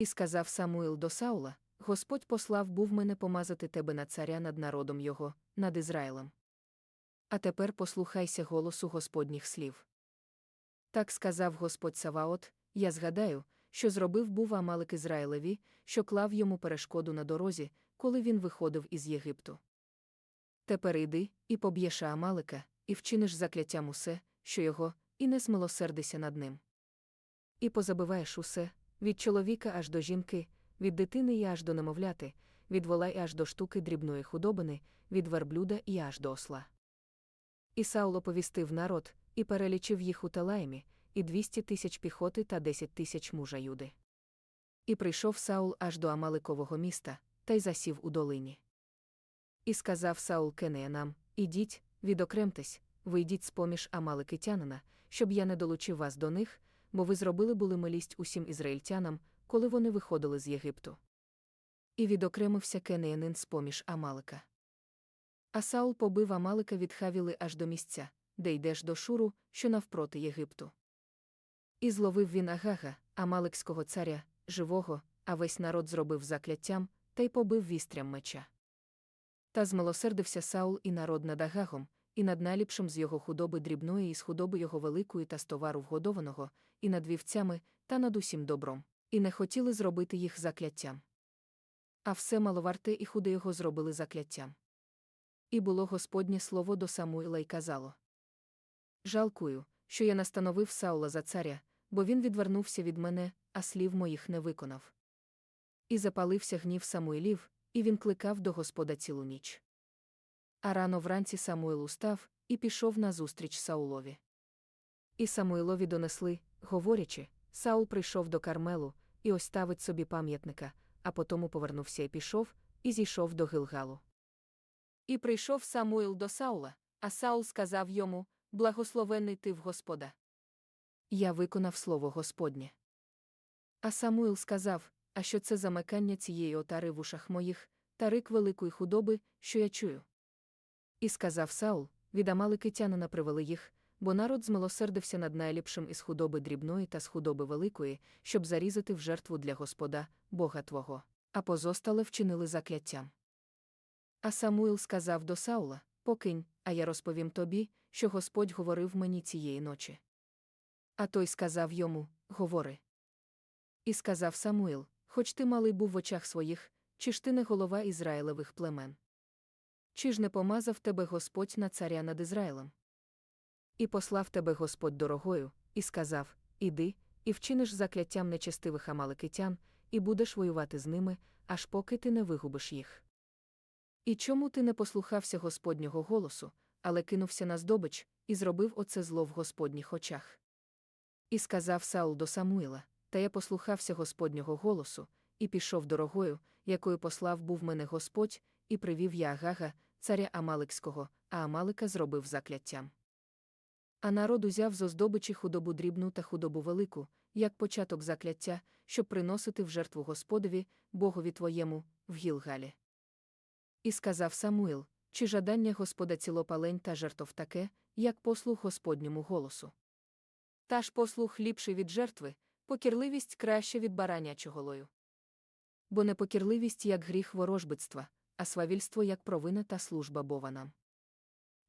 І сказав Самуїл до Саула: Господь послав був мене помазати тебе на царя над народом його, над Ізраїлем. А тепер послухайся голосу Господніх слів. Так сказав Господь Саваот: Я згадаю, що зробив був Амалик Ізраїлеві, що клав йому перешкоду на дорозі, коли він виходив із Єгипту. Тепер йди і поб'єш Амалика, і вчиниш закляттям усе, що його, і не змилосердися над ним. І позабиваєш усе, від чоловіка аж до жінки, від дитини і аж до немовляти, від вола і аж до штуки дрібної худобини, від верблюда і аж до осла. І Саул оповістив народ, і перелічив їх у Талаємі, і двісті тисяч піхоти та десять тисяч мужа юди. І прийшов Саул аж до Амаликового міста, та й засів у долині. І сказав Саул Кенеянам: Ідіть, відокремтесь, вийдіть з поміж Амаликитянина, щоб я не долучив вас до них, бо ви зробили були милість усім ізраїльтянам, коли вони виходили з Єгипту. І відокремився Кенеянин з поміж Амалика. А Саул побив Амалика від Хавіли аж до місця, де йдеш до Шуру, що навпроти Єгипту. І зловив він Агага, Амаликського царя, живого, а весь народ зробив закляттям, та й побив вістрям меча. Та змилосердився Саул і народ над Агагом, і над найліпшим з його худоби дрібної і з худоби його великої та з товару вгодованого, і над вівцями, та над усім добром, і не хотіли зробити їх закляттям. А все маловарте і худе його зробили закляттям. І було Господнє слово до Самуїла й казало Жалкую, що я настановив Саула за царя, бо він відвернувся від мене, а слів моїх не виконав. І запалився гнів Самуїлів, і він кликав до Господа цілу ніч. А рано вранці Самуїл устав і пішов назустріч Саулові. І Самуїлові донесли, говорячи, Саул прийшов до Кармелу і ось ставить собі пам'ятника, а потому повернувся і пішов, і зійшов до Гилгалу. І прийшов Самуїл до Саула, а Саул сказав йому: Благословений ти в Господа. Я виконав слово Господнє. А Самуїл сказав: А що це за мекання цієї отари в ушах моїх, та рик великої худоби, що я чую? І сказав Саул: від Амаликитянина привели їх, бо народ змилосердився над найліпшим із худоби дрібної та з худоби великої, щоб зарізати в жертву для Господа, Бога Твого, а позостале вчинили закляттям. А Самуїл сказав до Саула: Покинь, а я розповім тобі, що Господь говорив мені цієї ночі. А той сказав йому: Говори. І сказав Самуїл: Хоч ти малий був в очах своїх, чи ж ти не голова Ізраїлевих племен? Чи ж не помазав тебе Господь на царя над Ізраїлем? І послав тебе Господь дорогою, і сказав: Іди, і вчиниш закляттям нечестивих амаликитян, і будеш воювати з ними, аж поки ти не вигубиш їх. І чому ти не послухався Господнього голосу, але кинувся на здобич, і зробив оце зло в Господніх очах? І сказав Саул до Самуїла: Та я послухався Господнього голосу, і пішов дорогою, якою послав був мене Господь, і привів я Агага, царя Амаликського, а Амалика зробив закляттям. А народ узяв зо здобичі худобу дрібну та худобу велику, як початок закляття, щоб приносити в жертву Господові, Богові твоєму, в Гілгалі. І сказав Самуїл, чи жадання Господа цілопалень та жертв таке, як послух Господньому голосу. Та ж послух ліпший від жертви, покірливість краще від баранячого лою. Бо непокірливість як гріх ворожбитства, а свавільство як провина та служба бованам.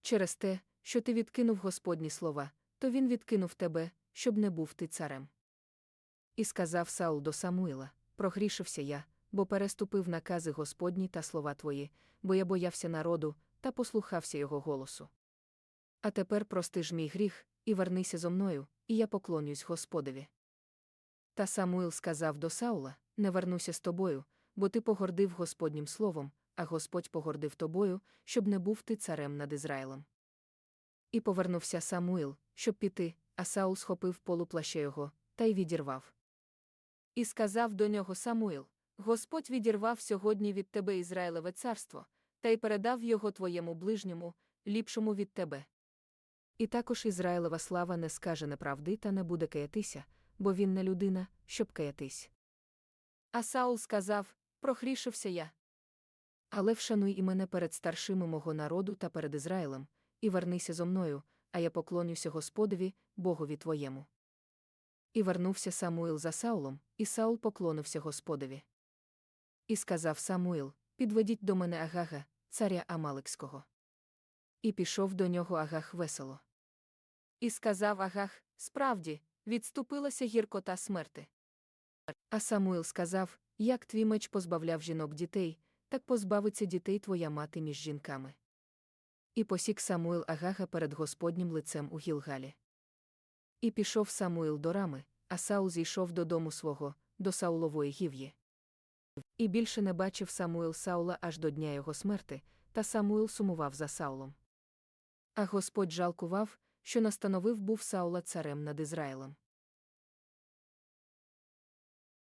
Через те, що ти відкинув Господні слова, то він відкинув тебе, щоб не був ти царем. І сказав Саул до Самуїла: Прогрішився я, бо переступив накази Господні та слова твої, бо я боявся народу та послухався його голосу. А тепер прости ж мій гріх, і вернися зо мною, і я поклонюсь Господові. Та Самуїл сказав до Саула: Не вернуся з тобою, бо ти погордив Господнім словом, а Господь погордив тобою, щоб не був ти царем над Ізраїлем. І повернувся Самуїл, щоб піти, а Саул схопив полуплаща його, та й відірвав. І сказав до нього Самуїл: Господь відірвав сьогодні від тебе Ізраїлеве царство, та й передав його твоєму ближньому, ліпшому від тебе. І також Ізраїлева слава не скаже неправди та не буде каятися, бо він не людина, щоб каятись. А Саул сказав: Прохрішився я. Але вшануй і мене перед старшими мого народу та перед Ізраїлем, і вернися зо мною, а я поклонюся Господові, Богові твоєму. І вернувся Самуїл за Саулом, і Саул поклонився Господові. І сказав Самуїл: Підведіть до мене Агага, царя Амалекського. І пішов до нього Агах весело. І сказав Агах: Справді, відступилася гіркота смерти. А Самуїл сказав: Як твій меч позбавляв жінок дітей, так позбавиться дітей твоя мати між жінками. І посік Самуїл Агага перед Господнім лицем у Гілгалі. І пішов Самуїл до рами, а Саул зійшов додому свого, до Саулової гів'ї. І більше не бачив Самуїл Саула аж до дня його смерти, та Самуїл сумував за Саулом. А Господь жалкував, що настановив був Саула царем над Ізраїлем.